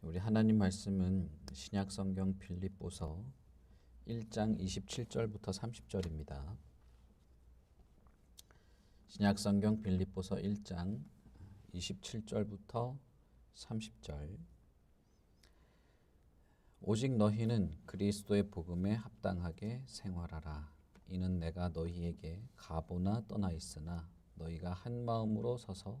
우리 하나님 말씀은 신약 성경 빌립보서 1장 27절부터 30절입니다. 신약 성경 빌립보서 1장 27절부터 30절 오직 너희는 그리스도의 복음에 합당하게 생활하라. 이는 내가 너희에게 가보나 떠나 있으나 너희가 한 마음으로 서서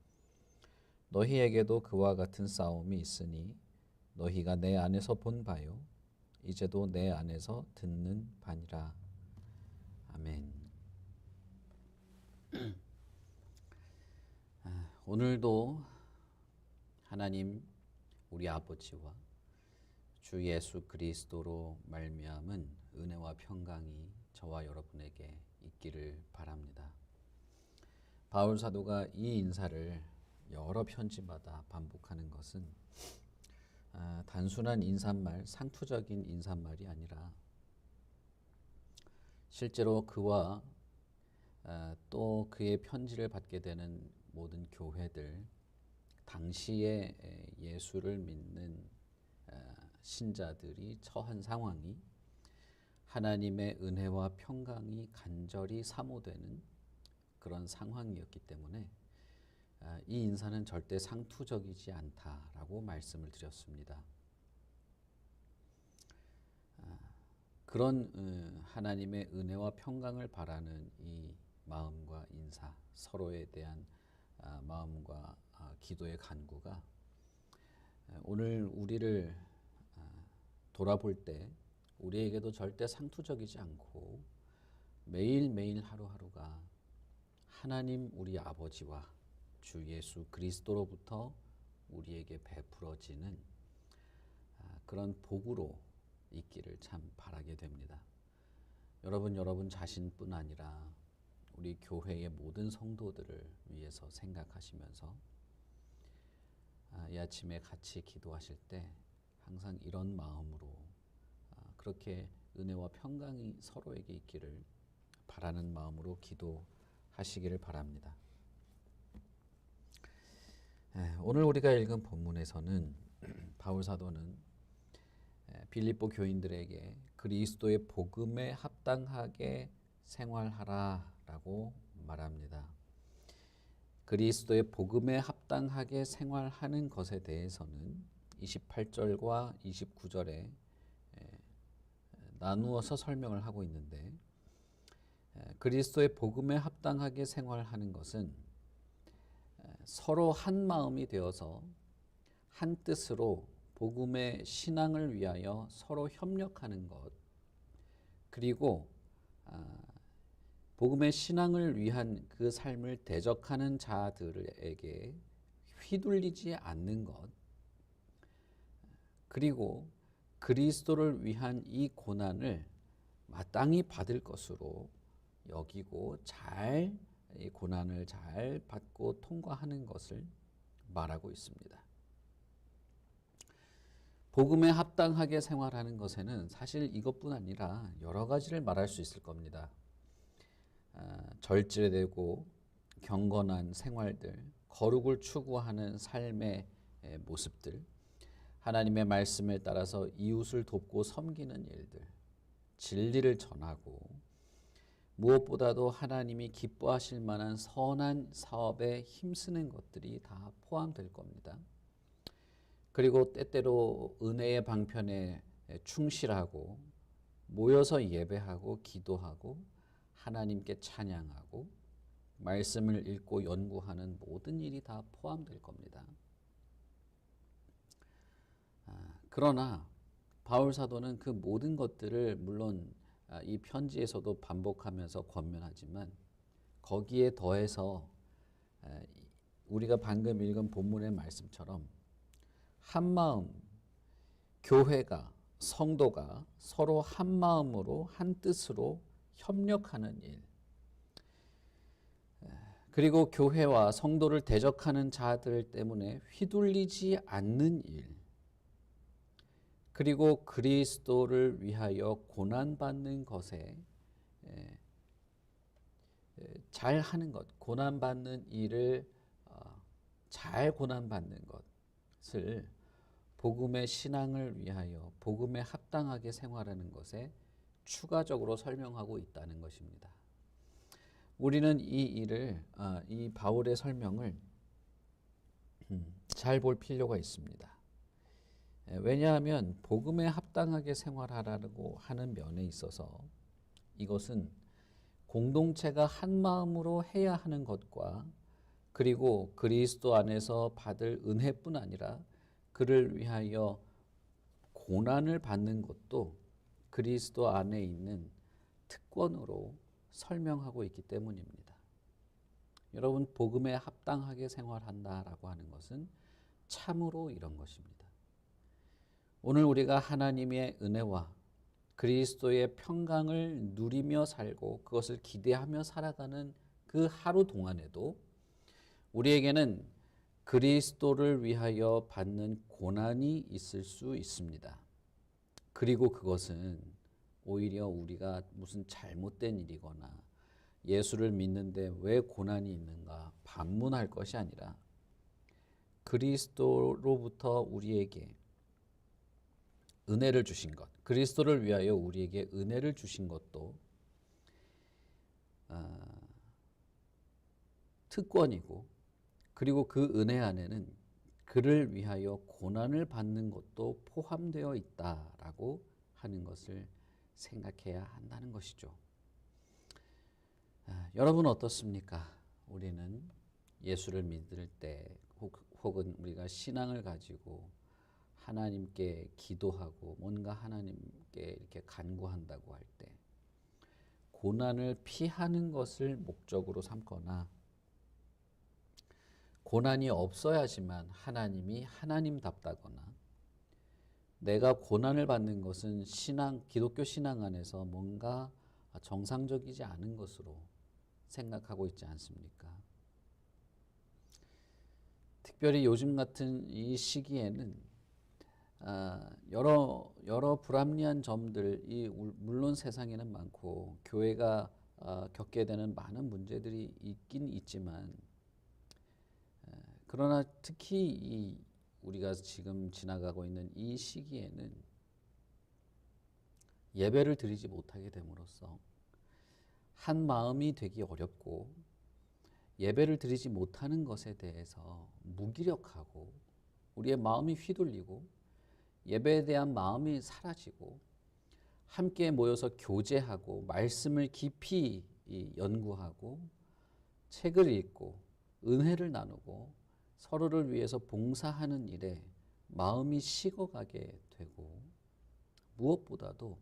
너희에게도 그와 같은 싸움이 있으니 너희가 내 안에서 본 바요 이제도 내 안에서 듣는 바니라. 아멘. 아, 오늘도 하나님 우리 아버지와 주 예수 그리스도로 말미암은 은혜와 평강이 저와 여러분에게 있기를 바랍니다. 바울 사도가 이 인사를 여러 편지마다 반복하는 것은 아, 단순한 인사말, 상투적인 인사말이 아니라 실제로 그와 아, 또 그의 편지를 받게 되는 모든 교회들 당시에 예수를 믿는 아, 신자들이 처한 상황이 하나님의 은혜와 평강이 간절히 사모되는 그런 상황이었기 때문에 아, 이 인사는 절대 상투적이지 않다라고 말씀을 드렸습니다. 아, 그런 어, 하나님의 은혜와 평강을 바라는 이 마음과 인사, 서로에 대한 아, 마음과 기도의 간구가 오늘 우리를 돌아볼 때 우리에게도 절대 상투적이지 않고 매일매일 하루하루가 하나님 우리 아버지와 주 예수 그리스도로부터 우리에게 베풀어지는 아, 그런 복으로 있기를 참 바라게 됩니다. 여러분, 여러분 자신뿐 아니라 우리 교회의 모든 성도들을 위해서 생각하시면서 아, 이 아침에 같이 기도하실 때 항상 이런 마음으로 아, 그렇게 은혜와 평강이 서로에게 있기를 바라는 마음으로 기도하시기를 바랍니다. 예, 오늘 우리가 읽은 본문에서는 바울 사도는 예, 빌립보 교인들에게 그리스도의 복음에 합당하게 생활하라라고 말합니다. 그리스도의 복음에 합당하게 생활하는 것에 대해서는 28절과 29절에 예, 나누어서 설명을 하고 있는데 그리스도의 복음에 합당하게 생활하는 것은 서로 한 마음이 되어서 한 뜻으로 복음의 신앙을 위하여 서로 협력하는 것, 그리고 아, 복음의 신앙을 위한 그 삶을 대적하는 자들에게 휘둘리지 않는 것, 그리고 그리스도를 위한 이 고난을 마땅히 받을 것으로 여기고 잘이 고난을 잘 받고 통과하는 것을 말하고 있습니다. 복음에 합당하게 생활하는 것에는 사실 이것뿐 아니라 여러 가지를 말할 수 있을 겁니다. 아, 절제되고 경건한 생활들, 거룩을 추구하는 삶의 모습들, 하나님의 말씀에 따라서 이웃을 돕고 섬기는 일들, 진리를 전하고 무엇보다도 하나님이 기뻐하실 만한 선한 사업에 힘쓰는 것들이 다 포함될 겁니다. 그리고 때때로 은혜의 방편에 충실하고 모여서 예배하고 기도하고 하나님께 찬양하고 말씀을 읽고 연구하는 모든 일이 다 포함될 겁니다. 아, 그러나 바울 사도는 그 모든 것들을 물론 아, 이 편지에서도 반복하면서 권면하지만 거기에 더해서 우리가 방금 읽은 본문의 말씀처럼 한 마음 교회가 성도가 서로 한 마음으로 한 뜻으로 협력하는 일. 그리고 교회와 성도를 대적하는 자들 때문에 휘둘리지 않는 일. 그리고 그리스도를 위하여 고난받는 것에 에, 에, 잘 하는 것, 고난받는 일을 어, 잘 고난받는 것을 복음의 신앙을 위하여 복음에 합당하게 생활하는 것에 추가적으로 설명하고 있다는 것입니다. 우리는 이 일을 아, 이 바울의 설명을 음, 잘볼 필요가 있습니다. 예, 왜냐하면 복음에 합당하게 생활하라고 하는 면에 있어서 이것은 공동체가 한 마음으로 해야 하는 것과 그리고 그리스도 안에서 받을 은혜뿐 아니라 그를 위하여 고난을 받는 것도 그리스도 안에 있는 특권으로 설명하고 있기 때문입니다. 여러분 복음에 합당하게 생활한다라고 하는 것은 참으로 이런 것입니다. 오늘 우리가 하나님의 은혜와 그리스도의 평강을 누리며 살고 그것을 기대하며 살아가는 그 하루 동안에도 우리에게는 그리스도를 위하여 받는 고난이 있을 수 있습니다. 그리고 그것은 오히려 우리가 무슨 잘못된 일이거나 예수를 믿는데 왜 고난이 있는가 반문할 것이 아니라 그리스도로부터 우리에게 은혜를 주신 것, 그리스도를 위하여 우리에게 은혜를 주신 것도 아, 특권이고 그리고 그 은혜 안에는 그를 위하여 고난을 받는 것도 포함되어 있다라고 하는 것을 생각해야 한다는 것이죠. 아, 여러분 어떻습니까? 우리는 예수를 믿을 때 혹은 우리가 신앙을 가지고 하나님께 기도하고 뭔가 하나님께 이렇게 간구한다고 할 때 고난을 피하는 것을 목적으로 삼거나 고난이 없어야지만 하나님이 하나님답다거나 내가 고난을 받는 것은 신앙 기독교 신앙 안에서 뭔가 정상적이지 않은 것으로 생각하고 있지 않습니까? 특별히 요즘 같은 이 시기에는 아, 여러 여러 불합리한 점들이 물론 세상에는 많고 교회가 아, 겪게 되는 많은 문제들이 있긴 있지만 그러나 특히 이 우리가 지금 지나가고 있는 이 시기에는 예배를 드리지 못하게 됨으로써 한 마음이 되기 어렵고 예배를 드리지 못하는 것에 대해서 무기력하고 우리의 마음이 휘둘리고 예배에 대한 마음이 사라지고 함께 모여서 교제하고 말씀을 깊이 연구하고 책을 읽고 은혜를 나누고 서로를 위해서 봉사하는 일에 마음이 식어가게 되고 무엇보다도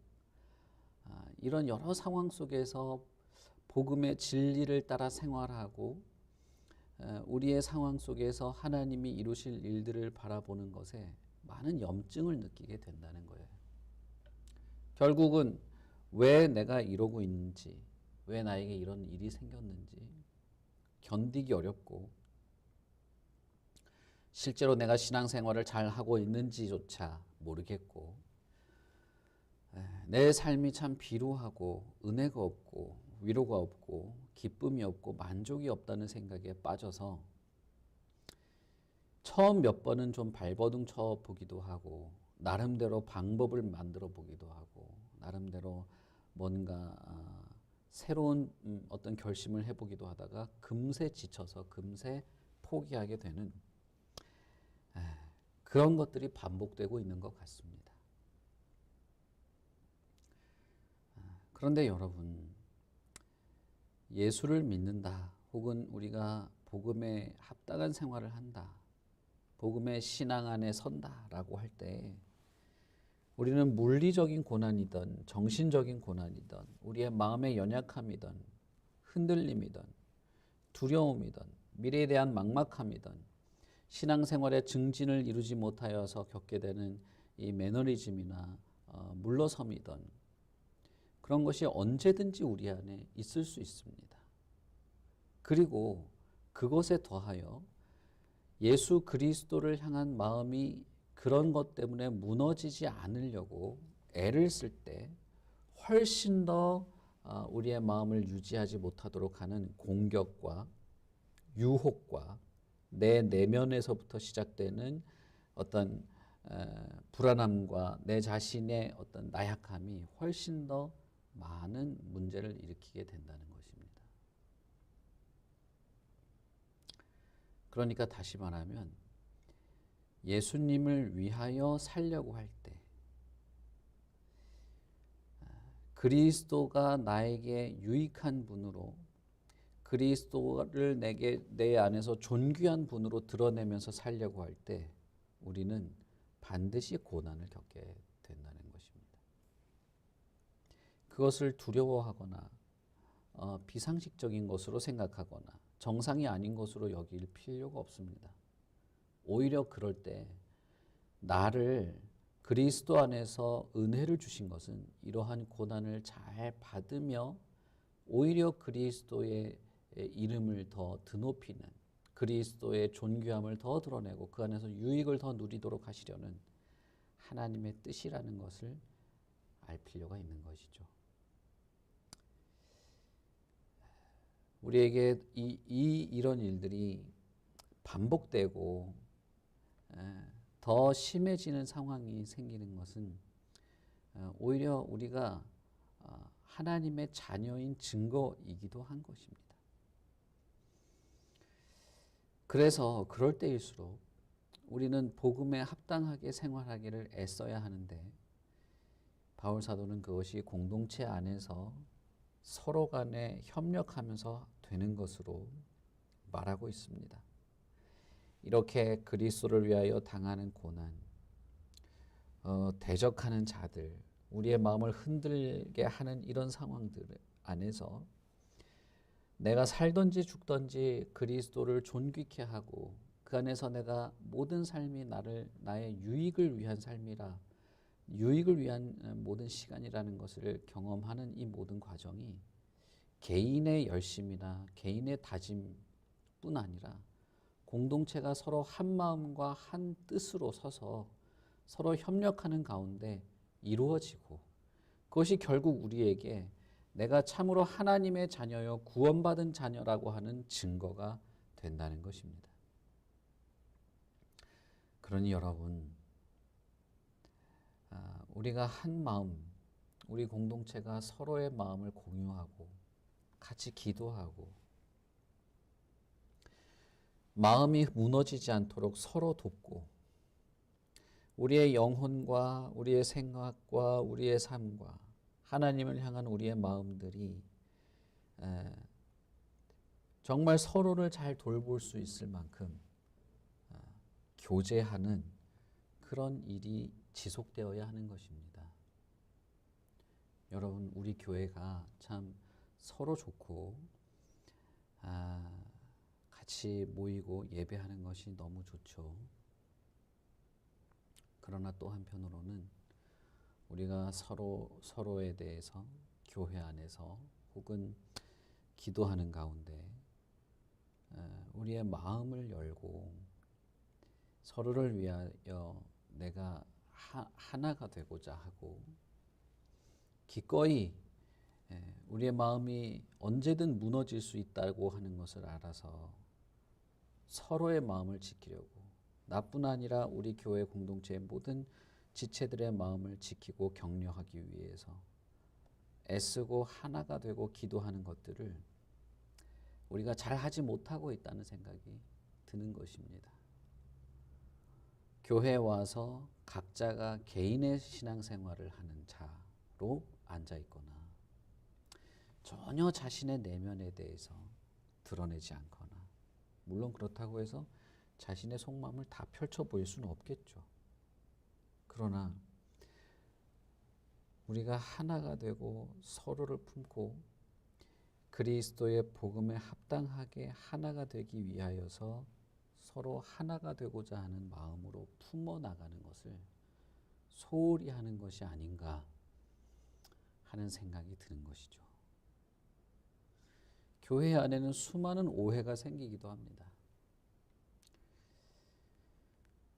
아, 이런 여러 상황 속에서 복음의 진리를 따라 생활하고 우리의 상황 속에서 하나님이 이루실 일들을 바라보는 것에 많은 염증을 느끼게 된다는 거예요. 결국은 왜 내가 이러고 있는지, 왜 나에게 이런 일이 생겼는지 견디기 어렵고 실제로 내가 신앙생활을 잘 하고 있는지조차 모르겠고 내 삶이 참 비루하고 은혜가 없고 위로가 없고 기쁨이 없고 만족이 없다는 생각에 빠져서 처음 몇 번은 좀 발버둥 쳐 보기도 하고 나름대로 방법을 만들어 보기도 하고 나름대로 뭔가 아, 새로운 음, 어떤 결심을 해보기도 하다가 금세 지쳐서 금세 포기하게 되는 그런 것들이 반복되고 있는 것 같습니다. 아, 그런데 여러분, 예수를 믿는다, 혹은 우리가 복음에 합당한 생활을 한다, 복음의 신앙 안에 선다라고 할 때, 우리는 물리적인 고난이든 정신적인 고난이든 우리의 마음의 연약함이든 흔들림이든 두려움이든 미래에 대한 막막함이든 신앙생활의 증진을 이루지 못하여서 겪게 되는 이 매너리즘이나 어, 물러섬이던 그런 것이 언제든지 우리 안에 있을 수 있습니다. 그리고 그것에 더하여 예수 그리스도를 향한 마음이 그런 것 때문에 무너지지 않으려고 애를 쓸 때 훨씬 더 아, 우리의 마음을 유지하지 못하도록 하는 공격과 유혹과 내 내면에서부터 시작되는 어떤 불안함과 내 자신의 어떤 나약함이 훨씬 더 많은 문제를 일으키게 된다는 것입니다. 그러니까 다시 말하면 예수님을 위하여 살려고 할 때, 그리스도가 나에게 유익한 분으로 그리스도를 내게 내 안에서 존귀한 분으로 드러내면서 살려고 할 때 우리는 반드시 고난을 겪게 된다는 것입니다. 그것을 두려워하거나 어, 비상식적인 것으로 생각하거나 정상이 아닌 것으로 여길 필요가 없습니다. 오히려 그럴 때 나를 그리스도 안에서 은혜를 주신 것은 이러한 고난을 잘 받으며 오히려 그리스도의 이름을 더 드높이는 그리스도의 존귀함을 더 드러내고 그 안에서 유익을 더 누리도록 하시려는 하나님의 뜻이라는 것을 알 필요가 있는 것이죠. 우리에게 이, 이 이런 일들이 반복되고 더 심해지는 상황이 생기는 것은 어, 오히려 우리가 어, 하나님의 자녀인 증거이기도 한 것입니다. 그래서 그럴 때일수록 우리는 복음에 합당하게 생활하기를 애써야 하는데 바울 사도는 그것이 공동체 안에서 서로 간에 협력하면서 되는 것으로 말하고 있습니다. 이렇게 그리스도를 위하여 당하는 고난, 어, 대적하는 자들, 우리의 마음을 흔들게 하는 이런 상황들 안에서 내가 살든지 죽든지 그리스도를 존귀케 하고 그 안에서 내가 모든 삶이 나를 나의 유익을 위한 삶이라 유익을 위한 모든 시간이라는 것을 경험하는 이 모든 과정이 개인의 열심이나 개인의 다짐뿐 아니라 공동체가 서로 한 마음과 한 뜻으로 서서 서로 협력하는 가운데 이루어지고 그것이 결국 우리에게 내가 참으로 하나님의 자녀여 구원받은 자녀라고 하는 증거가 된다는 것입니다. 그러니 여러분, 아, 우리가 한 마음, 우리 공동체가 서로의 마음을 공유하고 같이 기도하고 마음이 무너지지 않도록 서로 돕고 우리의 영혼과 우리의 생각과 우리의 삶과 하나님을 향한 우리의 마음들이 정말 서로를 잘 돌볼 수 있을 만큼 어, 교제하는 그런 일이 지속되어야 하는 것입니다. 여러분, 우리 교회가 참 서로 좋고, 아, 같이 모이고 예배하는 것이 너무 좋죠. 그러나 또 한편으로는 우리가 서로 서로에 대해서 교회 안에서 혹은 기도하는 가운데 우리의 마음을 열고 서로를 위하여 내가 하 나가 되고자 하고 기꺼이 우리의 마음이 언제든 무너질 수 있다고 하는 것을 알아서 서로의 마음을 지키려고 나뿐 아니라 우리 교회 공동체의 모든 지체들의 마음을 지키고 격려하기 위해서 애쓰고 하나가 되고 기도하는 것들을 우리가 잘 하지 못하고 있다는 생각이 드는 것입니다. 교회에 와서 각자가 개인의 신앙생활을 하는 자로 앉아 있거나 전혀 자신의 내면에 대해서 드러내지 않거나 물론 그렇다고 해서 자신의 속마음을 다 펼쳐 보일 수는 없겠죠. 그러나 우리가 하나가 되고 서로를 품고 그리스도의 복음에 합당하게 하나가 되기 위하여서 서로 하나가 되고자 하는 마음으로 품어 나가는 것을 소홀히 하는 것이 아닌가 하는 생각이 드는 것이죠. 교회 안에는 수많은 오해가 생기기도 합니다.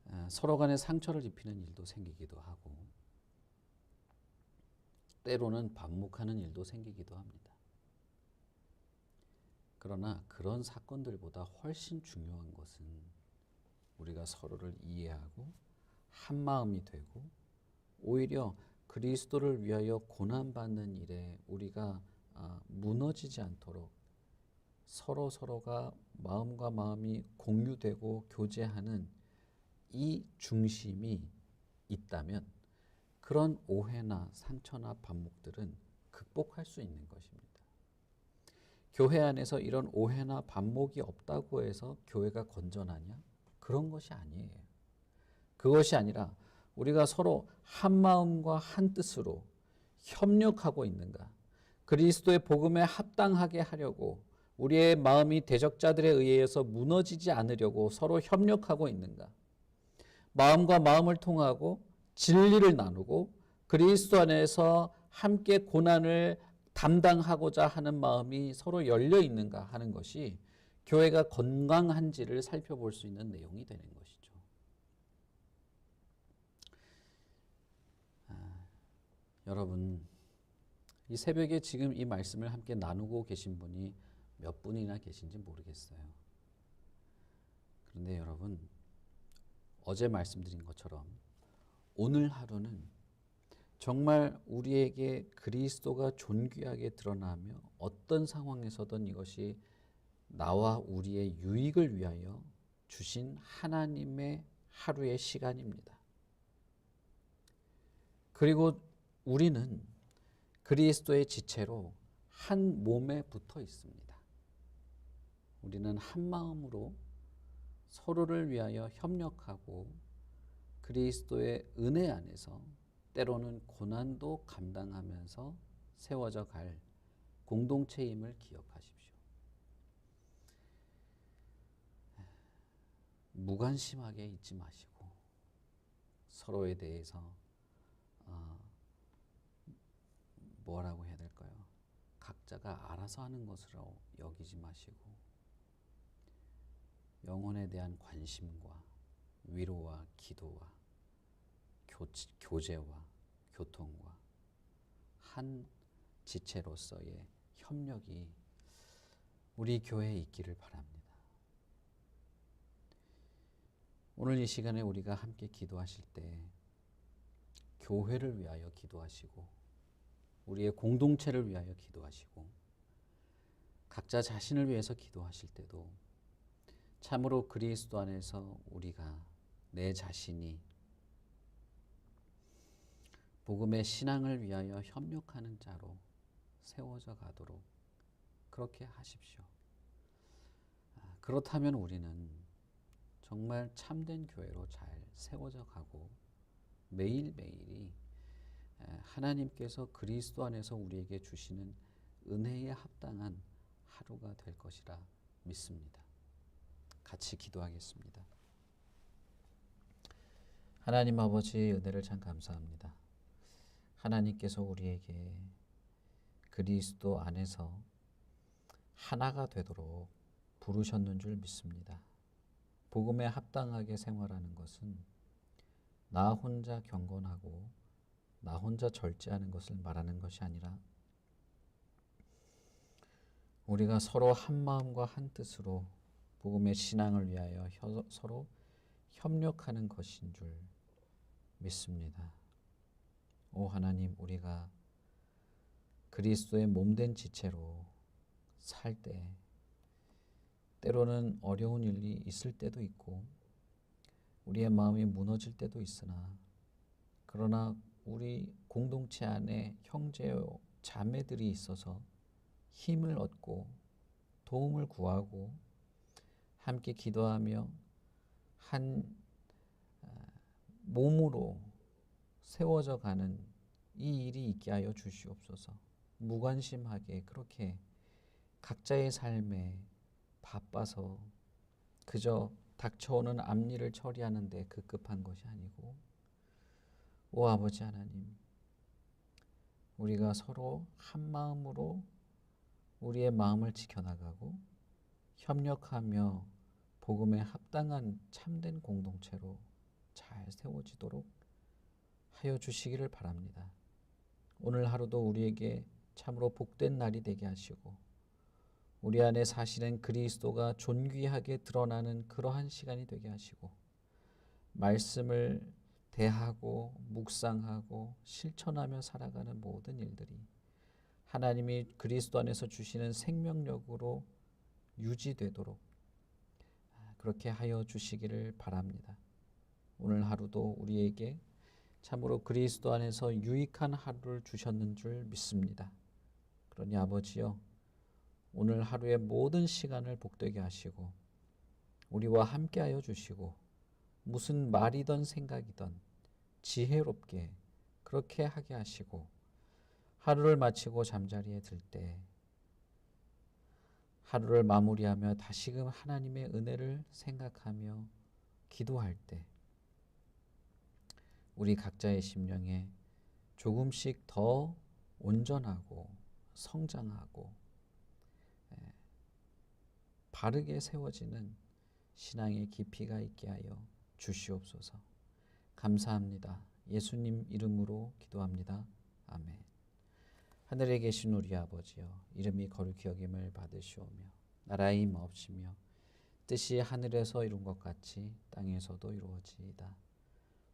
아, 서로 간에 상처를 입히는 일도 생기기도 하고, 때로는 반목하는 일도 생기기도 합니다. 그러나 그런 사건들보다 훨씬 중요한 것은 우리가 서로를 이해하고 한 마음이 되고 오히려 그리스도를 위하여 고난받는 일에 우리가 아, 무너지지 않도록 서로 서로가 마음과 마음이 공유되고 교제하는 이 중심이 있다면 그런 오해나 상처나 반목들은 극복할 수 있는 것입니다. 교회 안에서 이런 오해나 반목이 없다고 해서 교회가 건전하냐? 그런 것이 아니에요. 그것이 아니라 우리가 서로 한 마음과 한 뜻으로 협력하고 있는가? 그리스도의 복음에 합당하게 하려고 우리의 마음이 대적자들에 의해서 무너지지 않으려고 서로 협력하고 있는가? 마음과 마음을 통하고 진리를 나누고 그리스도 안에서 함께 고난을 담당하고자 하는 마음이 서로 열려 있는가 하는 것이 교회가 건강한지를 살펴볼 수 있는 내용이 되는 것이죠. 아, 여러분, 이 새벽에 지금 이 말씀을 함께 나누고 계신 분이 몇 분이나 계신지 모르겠어요. 그런데 여러분, 어제 말씀드린 것처럼 오늘 하루는 정말 우리에게 그리스도가 존귀하게 드러나며 어떤 상황에서든 이것이 나와 우리의 유익을 위하여 주신 하나님의 하루의 시간입니다. 그리고 우리는 그리스도의 지체로 한 몸에 붙어 있습니다. 우리는 한 마음으로 서로를 위하여 협력하고 그리스도의 은혜 안에서 때로는 고난도 감당하면서 세워져 갈 공동체임을 기억하십시오. 무관심하게 있지 마시고 서로에 대해서 어, 뭐라고 해야 될까요? 각자가 알아서 하는 것으로 여기지 마시고 영혼에 대한 관심과 위로와 기도와 교제와 교통과 한 지체로서의 협력이 우리 교회에 있기를 바랍니다. 오늘 이 시간에 우리가 함께 기도하실 때 교회를 위하여 기도하시고 우리의 공동체를 위하여 기도하시고 각자 자신을 위해서 기도하실 때도 참으로 그리스도 안에서 우리가 내 자신이 복음의 신앙을 위하여 협력하는 자로 세워져 가도록 그렇게 하십시오. 아, 그렇다면 우리는 정말 참된 교회로 잘 세워져 가고 매일매일이 하나님께서 그리스도 안에서 우리에게 주시는 은혜에 합당한 하루가 될 것이라 믿습니다. 같이 기도하겠습니다. 하나님 아버지 은혜를 참 감사합니다. 하나님께서 우리에게 그리스도 안에서 하나가 되도록 부르셨는 줄 믿습니다. 복음에 합당하게 생활하는 것은 나 혼자 경건하고 나 혼자 절제하는 것을 말하는 것이 아니라 우리가 서로 한 마음과 한 뜻으로 복음의 신앙을 위하여 서로 협력하는 것인 줄 믿습니다. 오 하나님 우리가 그리스도의 몸된 지체로 살 때 때로는 어려운 일이 있을 때도 있고 우리의 마음이 무너질 때도 있으나 그러나 우리 공동체 안에 형제 자매들이 있어서 힘을 얻고 도움을 구하고 함께 기도하며 한 아, 몸으로 세워져 가는 이 일이 있게 하여 주시옵소서. 무관심하게 그렇게 각자의 삶에 바빠서 그저 닥쳐오는 앞일을 처리하는데 급급한 것이 아니고 오 아버지 하나님 우리가 서로 한 마음으로 우리의 마음을 지켜나가고 협력하며 복음에 합당한 참된 공동체로 잘 세워지도록 하여 주시기를 바랍니다. 오늘 하루도 우리에게 참으로 복된 날이 되게 하시고 우리 안에 사시는 그리스도가 존귀하게 드러나는 그러한 시간이 되게 하시고 말씀을 대하고 묵상하고 실천하며 살아가는 모든 일들이 하나님이 그리스도 안에서 주시는 생명력으로 유지되도록 그렇게 하여 주시기를 바랍니다. 오늘 하루도 우리에게 참으로 그리스도 안에서 유익한 하루를 주셨는 줄 믿습니다. 그러니 아버지여 오늘 하루의 모든 시간을 복되게 하시고 우리와 함께하여 주시고 무슨 말이든 생각이든 지혜롭게 그렇게 하게 하시고 하루를 마치고 잠자리에 들 때 하루를 마무리하며 다시금 하나님의 은혜를 생각하며 기도할 때 우리 각자의 심령에 조금씩 더 온전하고 성장하고 예, 바르게 세워지는 신앙의 깊이가 있게 하여 주시옵소서. 감사합니다. 예수님 이름으로 기도합니다. 아멘. 하늘에 계신 우리 아버지여 이름이 거룩히 여김을 받으시오며 나라의 임없으며 뜻이 하늘에서 이룬 것 같이 땅에서도 이루어지이다.